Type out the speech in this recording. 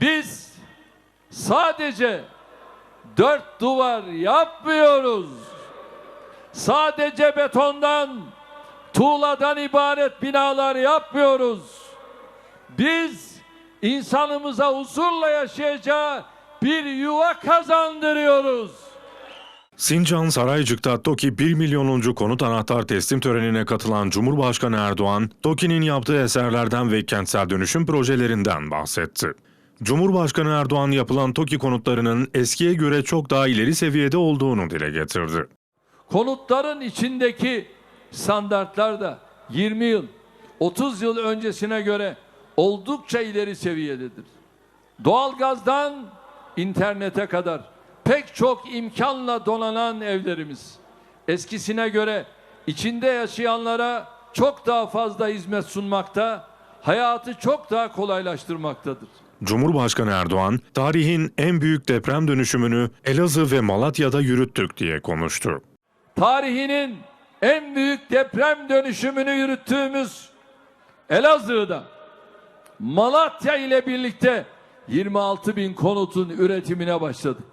Biz sadece dört duvar yapmıyoruz. Sadece betondan, tuğladan ibaret binalar yapmıyoruz. Biz insanımıza huzurla yaşayacağı bir yuva kazandırıyoruz. Sincan Saraycık'ta TOKİ 1 milyonuncu konut anahtar teslim törenine katılan Cumhurbaşkanı Erdoğan, TOKİ'nin yaptığı eserlerden ve kentsel dönüşüm projelerinden bahsetti. Cumhurbaşkanı Erdoğan yapılan TOKİ konutlarının eskiye göre çok daha ileri seviyede olduğunu dile getirdi. Konutların içindeki standartlar da 20 yıl, 30 yıl öncesine göre oldukça ileri seviyededir. Doğalgazdan internete kadar pek çok imkanla donanan evlerimiz eskisine göre içinde yaşayanlara çok daha fazla hizmet sunmakta, hayatı çok daha kolaylaştırmaktadır. Cumhurbaşkanı Erdoğan, tarihin en büyük deprem dönüşümünü Elazığ ve Malatya'da yürüttük diye konuştu. tarihinin en büyük deprem dönüşümünü yürüttüğümüz Elazığ'da Malatya ile birlikte 26 bin konutun üretimine başladık.